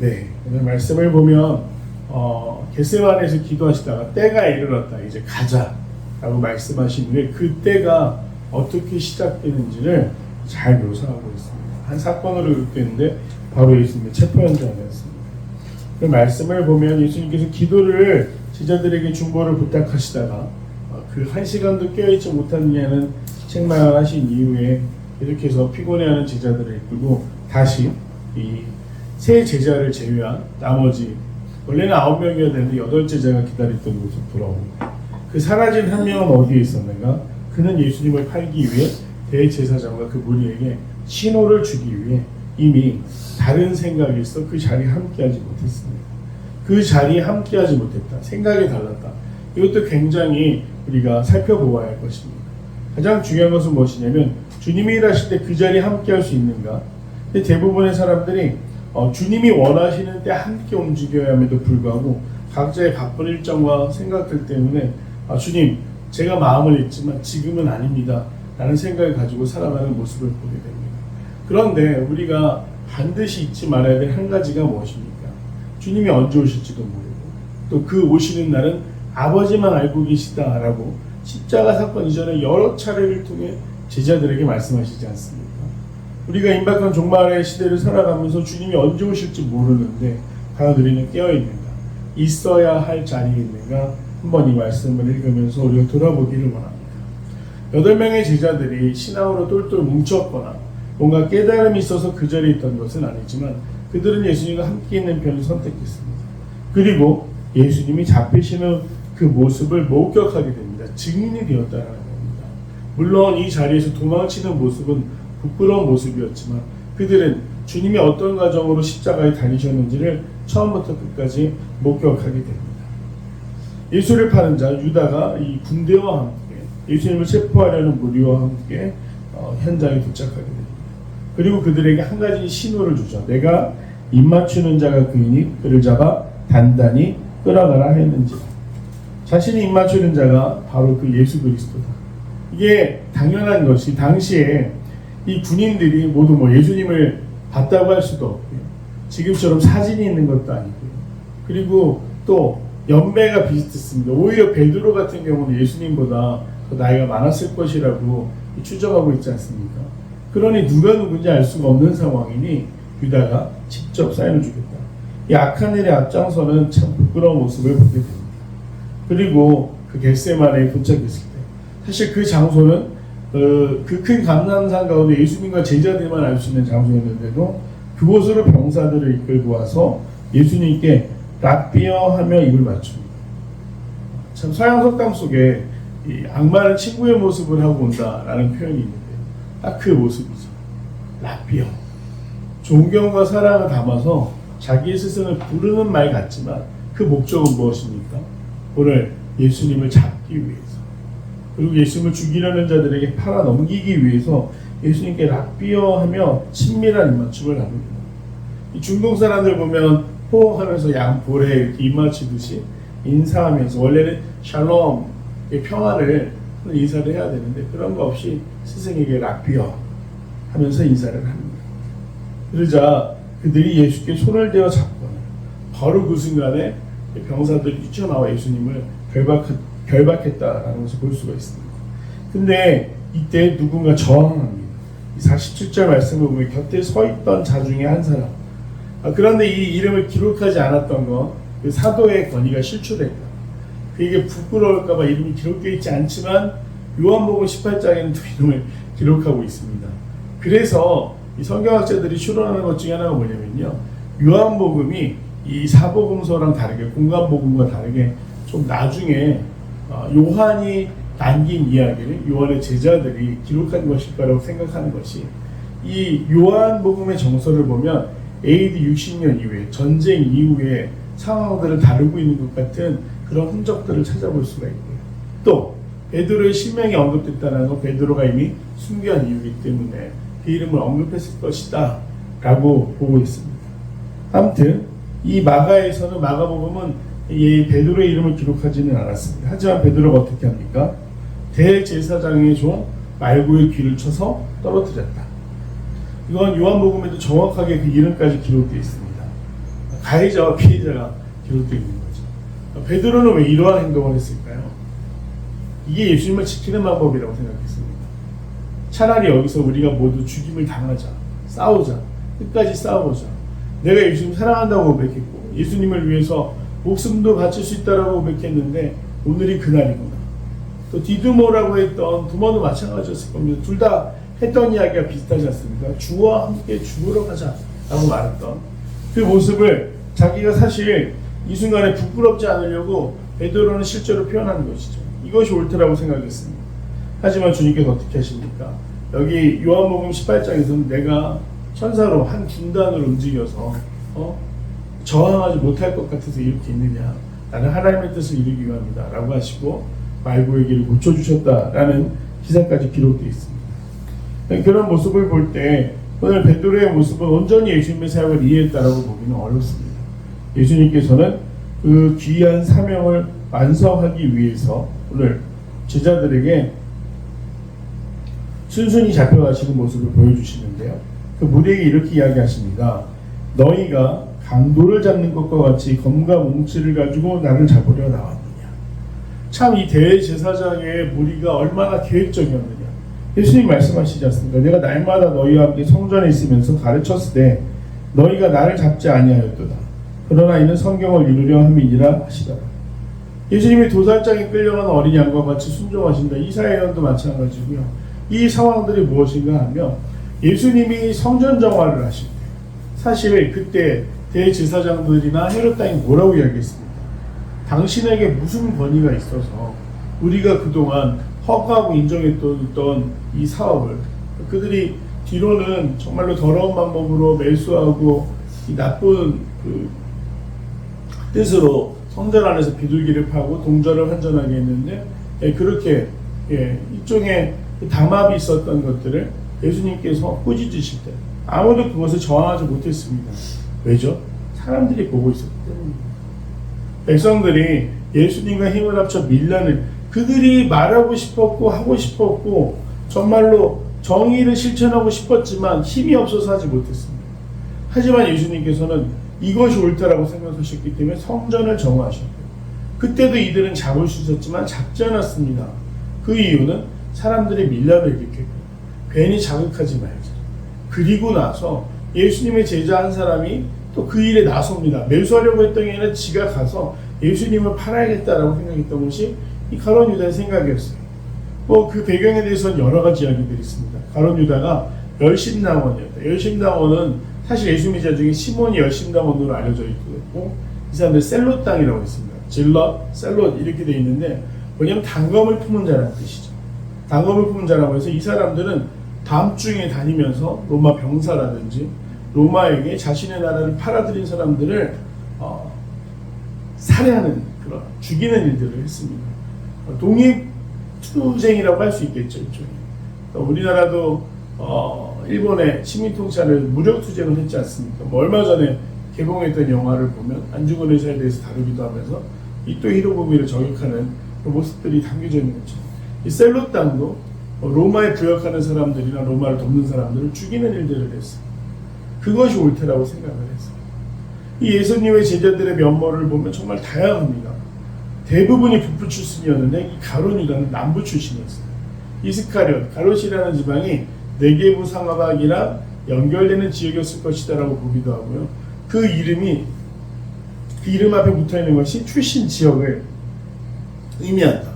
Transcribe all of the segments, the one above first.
네, 오늘 말씀을 보면 어, 겟세만에서 기도하시다가 때가 이르렀다. 이제 가자라고 말씀하신 후에 그 때가 어떻게 시작되는지를 잘 묘사하고 있습니다. 한 사건으로 읽겠는데 바로 예수님의 체포 현장이었습니다. 그 말씀을 보면 예수님께서 기도를 제자들에게 중보를 부탁하시다가 어, 그한 시간도 깨어있지 못하느냐는 책망하신 이후에 계속해서 피곤해하는 제자들을 이끌고 다시 이 세 제자를 제외한 나머지 원래는 아홉 명이어야 되는데 여덟 제자가 기다렸던 곳으로 돌아옵니다. 그 사라진 한 명은 어디에 있었는가? 그는 예수님을 팔기 위해 대제사장과 그 무리에게 신호를 주기 위해 이미 다른 생각이 있어 그 자리에 함께하지 못했습니다. 그 자리에 함께하지 못했다. 생각이 달랐다. 이것도 굉장히 우리가 살펴보아야 할 것입니다. 가장 중요한 것은 무엇이냐면 주님이 일하실 때 그 자리에 함께할 수 있는가? 대부분의 사람들이 어, 주님이 원하시는 때 함께 움직여야 함에도 불구하고 각자의 바쁜 일정과 생각들 때문에 아, 주님 제가 마음을 읽지만 지금은 아닙니다 라는 생각을 가지고 살아가는 모습을 보게 됩니다. 그런데 우리가 반드시 잊지 말아야 될 한 가지가 무엇입니까? 주님이 언제 오실지도 모르고 또 그 오시는 날은 아버지만 알고 계시다라고 십자가 사건 이전에 여러 차례를 통해 제자들에게 말씀하시지 않습니까? 우리가 임박한 종말의 시대를 살아가면서 주님이 언제 오실지 모르는데 우리는 깨어있는가? 있어야 할 자리에 있는가? 한번 이 말씀을 읽으면서 우리가 돌아보기를 원합니다. 여덟 명의 제자들이 신앙으로 똘똘 뭉쳤거나 뭔가 깨달음이 있어서 그 자리에 있던 것은 아니지만 그들은 예수님과 함께 있는 편을 선택했습니다. 그리고 예수님이 잡히시는 그 모습을 목격하게 됩니다. 증인이 되었다는 겁니다. 물론 이 자리에서 도망치는 모습은 부끄러운 모습이었지만 그들은 주님이 어떤 과정으로 십자가에 달리셨는지를 처음부터 끝까지 목격하게 됩니다. 예수를 파는 자 유다가 이 군대와 함께 예수님을 체포하려는 무리와 함께 어, 현장에 도착하게 됩니다. 그리고 그들에게 한 가지 신호를 주죠. 내가 입 맞추는 자가 그이니 그를 잡아 단단히 끌어가라 했는지 자신이 입 맞추는 자가 바로 그 예수 그리스도다. 이게 당연한 것이 당시에 이 군인들이 모두 뭐 예수님을 봤다고 할 수도 없고요. 지금처럼 사진이 있는 것도 아니고요. 그리고 또 연배가 비슷했습니다. 오히려 베드로 같은 경우는 예수님보다 더 나이가 많았을 것이라고 추정하고 있지 않습니까? 그러니 누가 누군지 알 수가 없는 상황이니 유다가 직접 사인을 주겠다. 이 악한 일의 앞장서는 참 부끄러운 모습을 보게 됩니다. 그리고 그 겟세마네에 도착했을 때 사실 그 장소는 어, 그큰 감남산 가운데 예수님과 제자들만 알 수 있는 장소였는데도 그곳으로 병사들을 이끌고 와서 예수님께 랍비어 하며 입을 맞춥니다. 참 서양 속담 속에 이 악마는 친구의 모습을 하고 온다라는 표현이 있는데 딱 그 모습이죠. 랍비어. 존경과 사랑을 담아서 자기의 스승을 부르는 말 같지만 그 목적은 무엇입니까? 오늘 예수님을 잡기 위해서 그리고 예수님을 죽이려는 자들에게 팔아 넘기기 위해서 예수님께 랍비어 하며 친밀한 입맞춤을 나눕니다. 이 중동 사람들 보면 호흡하면서 양볼에 이렇게 입맞추듯이 인사하면서 원래는 샬롬 평화를 인사를 해야 되는데 그런 거 없이 스승에게 랍비어 하면서 인사를 합니다. 그러자 그들이 예수께 손을 대어 잡거나 바로 그 순간에 병사들이 뛰쳐나와 예수님을 결박, 결박했다라는 것을 볼 수가 있습니다. 근데 이때 누군가 저항합니다. 이 47절 말씀을 보면 곁에 서 있던 자 중에 한 사람. 아, 그런데 이 이름을 기록하지 않았던 건그 사도의 권위가 실추됐다. 그게 부끄러울까봐 이름이 기록되어 있지 않지만 요한복음 18장에는 또 이름을 기록하고 있습니다. 그래서 이 성경학자들이 추론하는 것 중에 하나가 뭐냐면요. 요한복음이 이 사복음서랑 다르게 공간복음과 다르게 좀 나중에 어, 요한이 남긴 이야기를 요한의 제자들이 기록한 것일 거라고 생각하는 것이 이 요한복음의 정서를 보면 AD 60년 이후에 전쟁 이후에 상황들을 다루고 있는 것 같은 그런 흔적들을 찾아볼 수가 있고요. 또 베드로의 실명이 언급됐다는 건 베드로가 이미 순교한 이유이기 때문에 그 이름을 언급했을 것이다 라고 보고 있습니다. 아무튼 이 마가에서는 마가복음은 이 베드로의 이름을 기록하지는 않았습니다. 하지만 베드로가 어떻게 합니까? 대제사장의 종 말고의 귀를 쳐서 떨어뜨렸다. 이건 요한복음에도 정확하게 그 이름까지 기록되어 있습니다. 가해자와 피해자가 기록되어 있는 거죠. 베드로는 왜 이러한 행동을 했을까요? 이게 예수님을 지키는 방법이라고 생각했습니다. 차라리 여기서 우리가 모두 죽임을 당하자, 싸우자, 끝까지 싸워보자. 내가 예수님 사랑한다고 고백했고, 예수님을 위해서 목숨도 바칠 수 있다라고 고백했는데, 오늘이 그날이구나. 또 디두모라고 했던 두모도 마찬가지였을 겁니다. 둘 다 했던 이야기가 비슷하지 않습니까? 주와 함께 죽으러 가자라고 말했던 그 모습을 자기가 사실 이 순간에 부끄럽지 않으려고 베드로는 실제로 표현하는 것이죠. 이것이 옳다라고 생각했습니다. 하지만 주님께서 어떻게 하십니까? 여기 요한복음 18장에서는 내가 천사로 한 군단을 움직여서 어? 저항하지 못할 것 같아서 이렇게 있느냐? 나는 하나님의 뜻을 이루기 위함이다. 라고 하시고 말고의 길을 고쳐주셨다라는 기사까지 기록되어 있습니다. 그런 모습을 볼 때 오늘 베드로의 모습은 온전히 예수님의 사역을 이해했다라고 보기는 어렵습니다. 예수님께서는 그 귀한 사명을 완성하기 위해서 오늘 제자들에게 순순히 잡혀가시는 모습을 보여주시는데요. 그 무리에게 이렇게 이야기하십니다. 너희가 강도를 잡는 것과 같이 검과 뭉치를 가지고 나를 잡으려 나왔느냐. 참 이 대제사장의 무리가 얼마나 계획적이었느냐. 예수님 말씀하시지 않습니까? 내가 날마다 너희와 함께 성전에 있으면서 가르쳤을 때 너희가 나를 잡지 아니하였도다. 그러나 이는 성경을 이루려 함이니라 하시더라. 예수님이 도살장에 끌려간 어린 양과 같이 순종하신다. 이사야도 마찬가지고요. 이 상황들이 무엇인가 하면 예수님이 성전 정화를 하실 때 사실 그때 대제사장들이나 헤롯 땅이 뭐라고 이야기했습니까? 당신에게 무슨 권위가 있어서 우리가 그동안 허가하고 인정했던 이 사업을 그들이 뒤로는 정말로 더러운 방법으로 매수하고 이 나쁜 그 뜻으로 성전 안에서 비둘기를 파고 동전을 환전하게 했는데 예, 그렇게 예, 일종의 담합이 있었던 것들을 예수님께서 꾸짖으실 때 아무도 그것을 저항하지 못했습니다. 왜죠? 사람들이 보고 있었기 때문입니다. 백성들이 예수님과 힘을 합쳐 밀란을 그들이 말하고 싶었고 하고 싶었고 정말로 정의를 실천하고 싶었지만 힘이 없어서 하지 못했습니다. 하지만 예수님께서는 이것이 옳다라고 생각하셨기 때문에 성전을 정화하셨고 그때도 이들은 잡을 수 있었지만 잡지 않았습니다. 그 이유는 사람들의 밀란을 일으켰고 괜히 자극하지 말자. 그리고 나서 예수님의 제자 한 사람이 또 그 일에 나섭니다. 매수하려고 했던 게 아니라 지가 가서 예수님을 팔아야겠다라고 생각했던 것이 이 가론 유다의 생각이었어요. 뭐 그 배경에 대해서는 여러 가지 이야기들이 있습니다. 가론 유다가 열심당원이었다. 열심당원은 사실 예수님의 제자 중에 시몬이 열심당원으로 알려져 있고 이 사람들 셀롯 땅이라고 있습니다. 질럿, 셀롯 이렇게 돼 있는데 뭐냐면 단검을 품은 자라는 뜻이죠. 단검을 품은 자라고 해서 이 사람들은 다음 중에 다니면서 로마 병사라든지 로마에게 자신의 나라를 팔아들인 사람들을 어, 살해하는 그런 죽이는 일들을 했습니다. 어, 독립 투쟁이라고 할 수 있겠죠. 일종의. 또 우리나라도 어, 일본의 식민 통치를 무력 투쟁을 했지 않습니까? 뭐 얼마 전에 개봉했던 영화를 보면 안중근 의사에 대해서 다루기도 하면서 이토 히로부미를 저격하는 그 모습들이 담겨져 있는 거죠. 이 셀로 땅도 로마에 부역하는 사람들이나 로마를 돕는 사람들을 죽이는 일들을 했어요. 그것이 옳다라고 생각을 했어요. 이 예수님의 제자들의 면모를 보면 정말 다양합니다. 대부분이 북부 출신이었는데 이 가론 유다는 남부 출신이었어요. 이스카리온, 가롯이라는 지방이 네게부 상하박이랑 연결되는 지역이었을 것이다라고 보기도 하고요. 그 이름이 그 이름 앞에 붙어 있는 것이 출신 지역을 의미한다.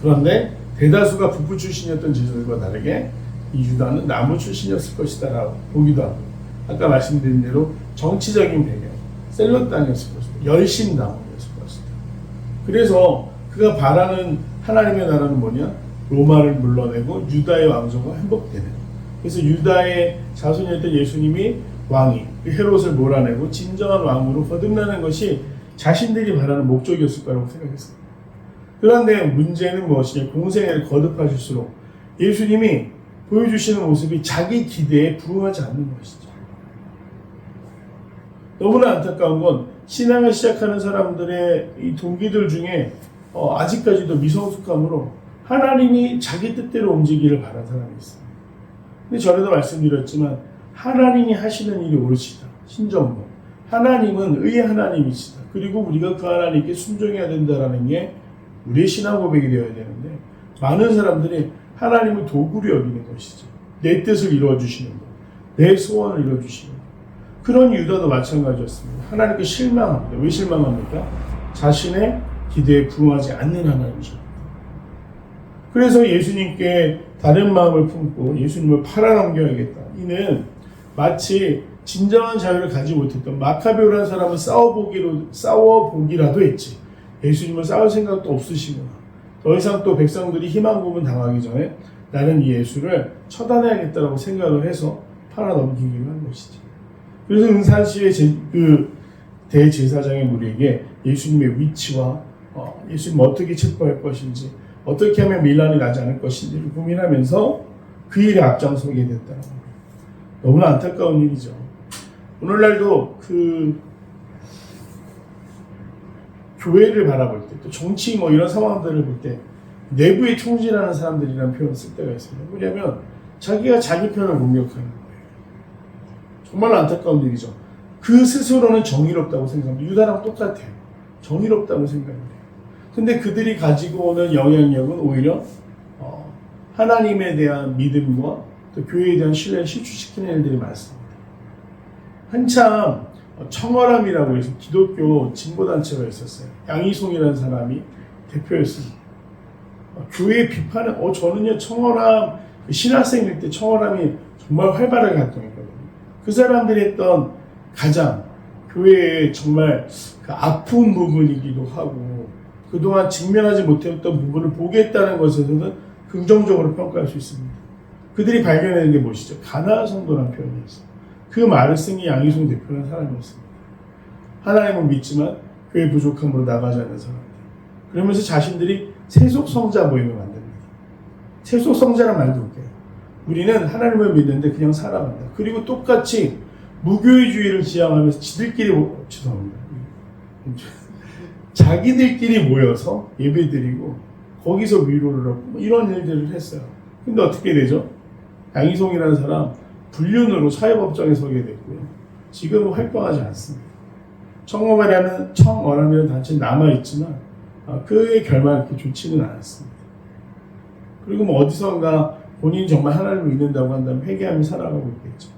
그런데 대다수가 북부 출신이었던 제자들과 다르게 이 유다는 남부 출신이었을 것이다라고 보기도 하고 아까 말씀드린 대로 정치적인 배경 셀롯 땅이었을 것이다. 열심당원이었을 것이다. 그래서 그가 바라는 하나님의 나라는 뭐냐? 로마를 물러내고 유다의 왕조가 회복되는. 그래서 유다의 자손이었던 예수님이 왕이 그 헤롯을 몰아내고 진정한 왕으로 거듭나는 것이 자신들이 바라는 목적이었을 거라고 생각했습니다. 그런데 문제는 무엇이냐? 공생애를 거듭하실수록 예수님이 보여주시는 모습이 자기 기대에 부응하지 않는 것이죠. 너무나 안타까운 건 신앙을 시작하는 사람들의 이 동기들 중에 어, 아직까지도 미성숙함으로 하나님이 자기 뜻대로 움직이기를 바란 사람이 있습니다. 근데 전에도 말씀드렸지만 하나님이 하시는 일이 옳으시다. 신정보. 하나님은 의의 하나님이시다. 그리고 우리가 그 하나님께 순종해야 된다라는 게 우리의 신앙 고백이 되어야 되는데 많은 사람들이 하나님을 도구로 여기는 것이죠. 내 뜻을 이루어 주시는 것, 내 소원을 이루어 주시는 것. 그런 유다도 마찬가지였습니다. 하나님께 실망합니다. 왜 실망합니까? 자신의 기대에 부응하지 않는 하나님이십니다. 그래서 예수님께 다른 마음을 품고 예수님을 팔아넘겨야겠다. 이는 마치 진정한 자유를 가지 못했던 마카베오라는 사람은 싸워보기로 싸워보기라도 했지. 예수님을 싸울 생각도 없으시구나. 더 이상 또 백성들이 희망 고문 당하기 전에 나는 이 예수를 처단해야겠다라고 생각을 해서 팔아넘기기로 한 것이지. 그래서 은산시의 제, 그 대제사장의 무리에게 예수님의 위치와 어, 예수님 어떻게 체포할 것인지 어떻게 하면 밀란이 나지 않을 것인지를 고민하면서 그 일에 앞장서게 됐다는 거예요. 너무나 안타까운 일이죠. 오늘날도 그 교회를 바라볼 때, 또 정치 뭐 이런 상황들을 볼 때, 내부에 총질하는 사람들이라는 표현을 쓸 때가 있습니다. 뭐냐면, 자기가 자기 편을 공격하는 거예요. 정말 안타까운 일이죠. 그 스스로는 정의롭다고 생각합니다. 유다랑 똑같아요. 정의롭다고 생각합니다. 근데 그들이 가지고 오는 영향력은 오히려 어, 하나님에 대한 믿음과 또 교회에 대한 신뢰를 실추시키는 일들이 많습니다. 한참 청월함이라고 해서 기독교 진보단체가 있었어요. 양이송이라는 사람이 대표였습니다. 어, 교회 비판은 어 저는요 청월함 그 신학생일 때 청월함이 정말 활발하게 활동했거든요. 그 사람들이 했던 가장 교회에 정말 그 아픈 부분이기도 하고 그동안 직면하지 못했던 부분을 보겠다는 것에서는 긍정적으로 평가할 수 있습니다. 그들이 발견하는 게 무엇이죠? 가나안 성도라는 표현이 있어요. 그 말을 쓴 게 양희송 대표라는 사람이었습니다. 하나님은 믿지만 교회 부족함으로 나가지 않는 사람들. 그러면서 자신들이 세속성자 모임을 만듭니다. 세속성자란 말도. 우리는 하나님을 믿는데 그냥 살아간다. 그리고 똑같이 무교회주의를 지향하면서 지들끼리 모- 죄송합니다. 자기들끼리 모여서 예배드리고 거기서 위로를 얻고 뭐 이런 일들을 했어요. 근데 어떻게 되죠? 양희송이라는 사람 불륜으로 사회법정에 서게 됐고요. 지금은 활동하지 않습니다. 청어라는 청어라는 단체는 남아 있지만 아, 그의 결말이 그렇게 좋지는 않았습니다. 그리고 뭐 어디선가 본인이 정말 하나님을 믿는다고 한다면 회개하며 살아가고 있겠죠.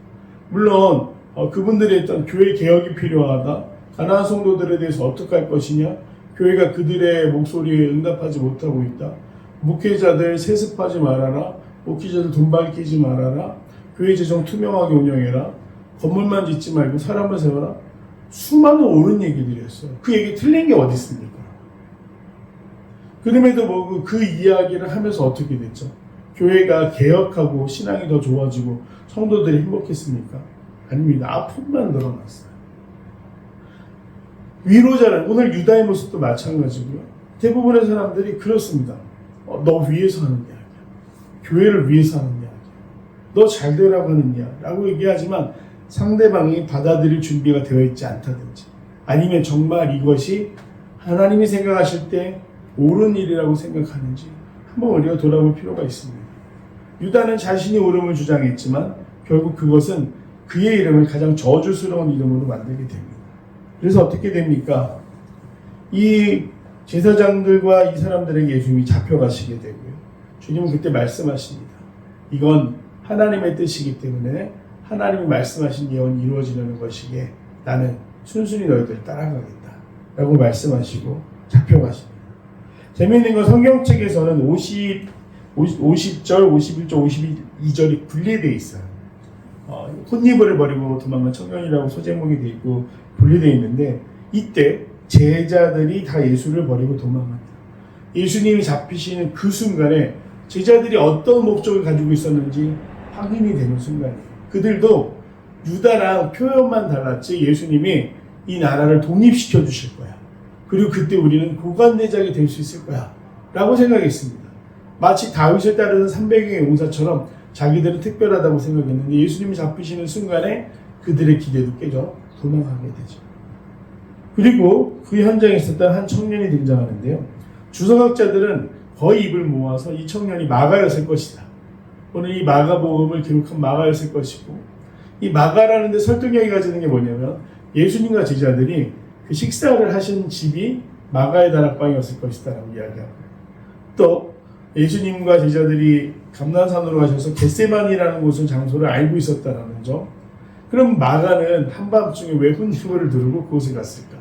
물론 어, 그분들이 했던 교회 개혁이 필요하다. 가나안 성도들에 대해서 어떻게 할 것이냐? 교회가 그들의 목소리에 응답하지 못하고 있다. 목회자들 세습하지 말아라. 목회자들 돈 밝히지 말아라. 교회 재정 투명하게 운영해라. 건물만 짓지 말고 사람을 세워라. 수많은 옳은 얘기들이 했어요. 그 얘기 틀린 게 어디 있습니까? 그럼에도 뭐그 이야기를 하면서 어떻게 됐죠? 교회가 개혁하고 신앙이 더 좋아지고 성도들이 행복했습니까? 아닙니다. 아픔만 늘어났어요. 위로자는 오늘 유다의 모습도 마찬가지고요. 대부분의 사람들이 그렇습니다. 어, 너 위해서 하는 이야기야. 교회를 위해서 하는 이야기야. 너 잘 되라고 하는 이야기야. 라고 얘기하지만 상대방이 받아들일 준비가 되어 있지 않다든지 아니면 정말 이것이 하나님이 생각하실 때 옳은 일이라고 생각하는지 한번 우리가 돌아볼 필요가 있습니다. 유다는 자신이 옳음을 주장했지만 결국 그것은 그의 이름을 가장 저주스러운 이름으로 만들게 됩니다. 그래서 어떻게 됩니까? 이 제사장들과 이 사람들에게 예수님이 잡혀가시게 되고요. 주님은 그때 말씀하십니다. 이건 하나님의 뜻이기 때문에 하나님이 말씀하신 예언이 이루어지려는 것이기에 나는 순순히 너희들 따라가겠다. 라고 말씀하시고 잡혀가십니다. 재미있는 건 성경책에서는 50, 50, 절 51절, 52절이 분리되어 있어요. 어, 혼입을 버리고 도망간 청년이라고 소제목이 되어 있고 분리되어 있는데 이때 제자들이 다 예수를 버리고 도망합니다. 예수님이 잡히시는 그 순간에 제자들이 어떤 목적을 가지고 있었는지 확인이 되는 순간이에요. 그들도 유다랑 표현만 달랐지 예수님이 이 나라를 독립시켜 주실 거야. 그리고 그때 우리는 고관대장이 될 수 있을 거야. 라고 생각했습니다. 마치 다윗을 따르는 300명의 용사처럼 자기들은 특별하다고 생각했는데 예수님이 잡히시는 순간에 그들의 기대도 깨져 도망가게 되죠. 그리고 그 현장에 있었던 한 청년이 등장하는데요. 주석학자들은 거의 입을 모아서 이 청년이 마가였을 것이다. 오늘 이 마가복음을 기록한 마가였을 것이고 이 마가라는 데 설득력이 가지는 게 뭐냐면 예수님과 제자들이 그 식사를 하신 집이 마가의 다락방이었을 것이다라고 이야기하고 또 예수님과 제자들이 감난산으로 가셔서 겟세만이라는 곳을 장소를 알고 있었다라는 점. 그럼 마가는 한밤중에 왜 혼주를 두르고 그곳에 갔을까?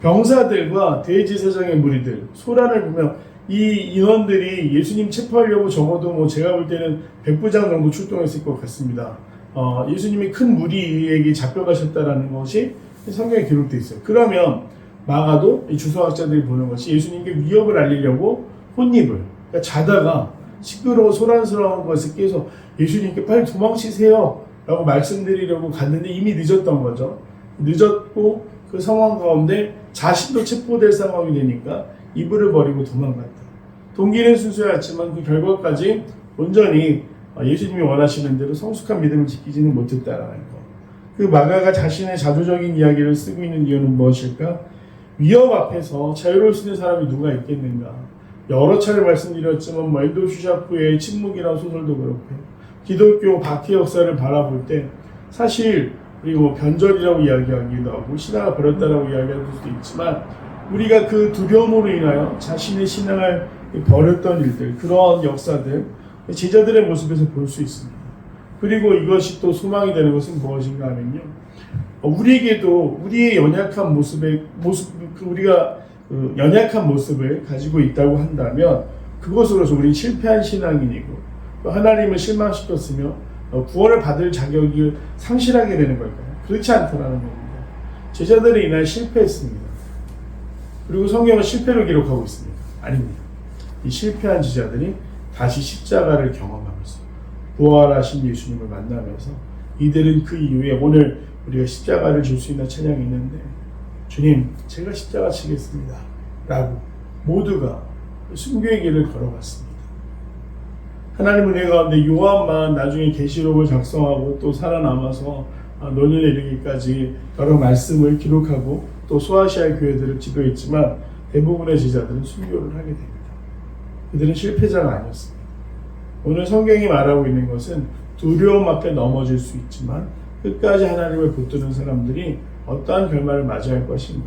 병사들과 대제사장의 무리들 소란을 보면 이 인원들이 예수님 체포하려고 적어도 뭐 제가 볼 때는 백부장 정도 출동했을 것 같습니다. 어, 예수님이 큰 무리에게 잡혀가셨다라는 것이 성경에 기록되어 있어요. 그러면 마가도 이 주소학자들이 보는 것이 예수님께 위협을 알리려고 혼입을 그러니까 자다가 시끄러워 소란스러운 것을 깨서 예수님께 빨리 도망치세요 라고 말씀드리려고 갔는데 이미 늦었던 거죠. 늦었고 그 상황 가운데 자신도 체포될 상황이 되니까 이불을 버리고 도망갔다. 동기는 순수했지만 그 결과까지 온전히 예수님이 원하시는 대로 성숙한 믿음을 지키지는 못했다라는 것. 그 마가가 자신의 자조적인 이야기를 쓰고 있는 이유는 무엇일까? 위협 앞에서 자유로울 수 있는 사람이 누가 있겠는가? 여러 차례 말씀드렸지만 뭐 엔도 슈샤프의 침묵이라는 소설도 그렇고요. 기독교 박해 역사를 바라볼 때 사실 그리고 뭐 변절이라고 이야기하기도 하고 신앙을 버렸다라고 이야기할 수도 있지만 우리가 그 두려움으로 인하여 자신의 신앙을 버렸던 일들 그런 역사들 제자들의 모습에서 볼 수 있습니다. 그리고 이것이 또 소망이 되는 것은 무엇인가 하면요. 우리에게도 우리의 연약한 모습에 모습 그 우리가 그 연약한 모습을 가지고 있다고 한다면 그것으로서 우리 실패한 신앙인이고 또 하나님을 실망시켰으며 어, 구원을 받을 자격을 상실하게 되는 걸까요? 그렇지 않다라는 겁니다. 제자들이 이날 실패했습니다. 그리고 성경은 실패를 기록하고 있습니다. 아닙니다. 이 실패한 제자들이 다시 십자가를 경험하면서 부활하신 예수님을 만나면서 이들은 그 이후에 오늘 우리가 십자가를 줄 수 있는 찬양이 있는데 주님 제가 십자가 치겠습니다 라고 모두가 순교의 길을 걸어갔습니다. 하나님 은혜 가운데 요한만 나중에 계시록을 작성하고 또 살아남아서 논년에 이르기까지 여러 말씀을 기록하고 또 소아시아 교회들을 지도했지만 대부분의 제자들은 순교를 하게 됩니다. 그들은 실패자가 아니었습니다. 오늘 성경이 말하고 있는 것은 두려움 앞에 넘어질 수 있지만 끝까지 하나님을 붙드는 사람들이 어떠한 결말을 맞이할 것인가.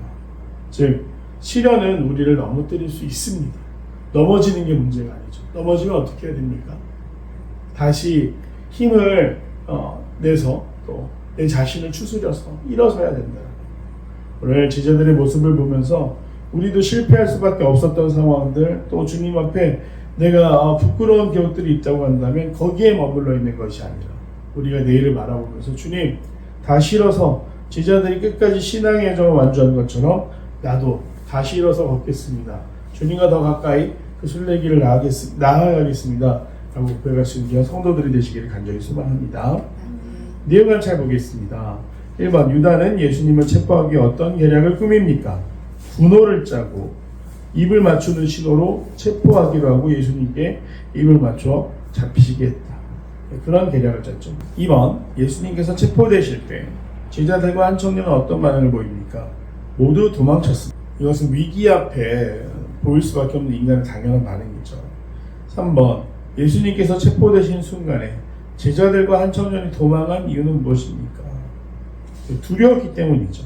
즉, 시련은 우리를 넘어뜨릴 수 있습니다. 넘어지는 게 문제가 아니죠. 넘어지면 어떻게 해야 됩니까? 다시 힘을 어, 내서 또 내 자신을 추스려서 일어서야 된다. 오늘 제자들의 모습을 보면서 우리도 실패할 수밖에 없었던 상황들 또 주님 앞에 내가 어, 부끄러운 기억들이 있다고 한다면 거기에 머물러 있는 것이 아니라 우리가 내일을 바라보면서 주님 다시 일어서 제자들이 끝까지 신앙의 여정을 완주한 것처럼 나도 다시 일어서 걷겠습니다. 주님과 더 가까이 그 순례길을 나아가겠, 나아가겠습니다. 라고 고백할 수 있는 성도들이 되시기를 간절히 소망합니다. 내용을 잘 보겠습니다. 1번 유다는 예수님을 체포하기 어떤 계략을 꾸밉니까? 분호를 짜고 입을 맞추는 신호로 체포하기로 하고 예수님께 입을 맞춰 잡히시게 했다. 그런 계략을 짰죠. 2번 예수님께서 체포되실 때 제자들과 한 청년은 어떤 반응을 보입니까? 모두 도망쳤습니다. 이것은 위기 앞에 보일 수밖에 없는 인간의 당연한 반응이죠. 3번 예수님께서 체포되신 순간에 제자들과 한 청년이 도망한 이유는 무엇입니까? 두려웠기 때문이죠.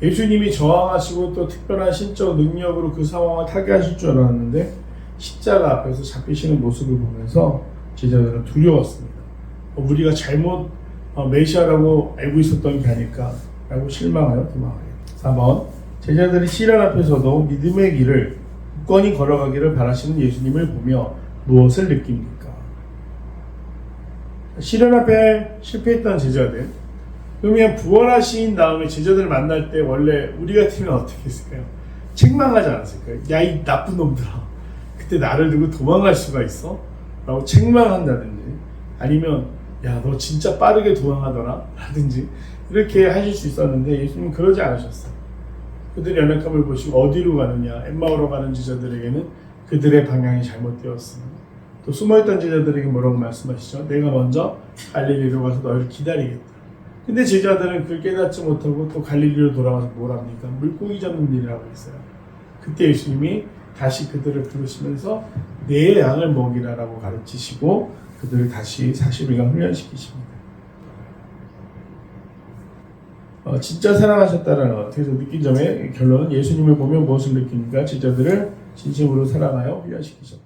예수님이 저항하시고 또 특별한 신적 능력으로 그 상황을 타개하실 줄 알았는데 십자가 앞에서 잡히시는 모습을 보면서 제자들은 두려웠습니다. 어, 우리가 잘못 어, 메시아라고 알고 있었던 게 아닐까 라고 실망하여 도망하게 4번 제자들이 시련 앞에서도 믿음의 길을 굳건히 걸어가기를 바라시는 예수님을 보며 무엇을 느낍니까? 시련 앞에 실패했던 제자들 그러면 부활하신 다음에 제자들을 만날 때 원래 우리 같으면 어떻게 했을까요? 책망하지 않았을까요? 야 이 나쁜 놈들아 그때 나를 두고 도망갈 수가 있어? 라고 책망한다든지 아니면 야 너 진짜 빠르게 도망하더라 라든지 이렇게 하실 수 있었는데 예수님은 그러지 않으셨어요. 그들의 연약함을 보시고 어디로 가느냐 엠마오로 가는 제자들에게는 그들의 방향이 잘못되었습니다. 또 숨어있던 제자들에게 뭐라고 말씀하시죠? 내가 먼저 갈릴리로 가서 너희를 기다리겠다. 근데 제자들은 그걸 깨닫지 못하고 또 갈릴리로 돌아와서 뭘 합니까? 물고기 잡는 일이라고 했어요. 그때 예수님이 다시 그들을 부르시면서 내 양을 먹이라라고 가르치시고 그들을 다시 40일간 훈련시키십니다. 어, 진짜 사랑하셨다는 것, 그래서 느낀 점의 결론, 예수님을 보면 무엇을 느낍니까? 제자들을 진심으로 사랑하여 훈련시키셨다.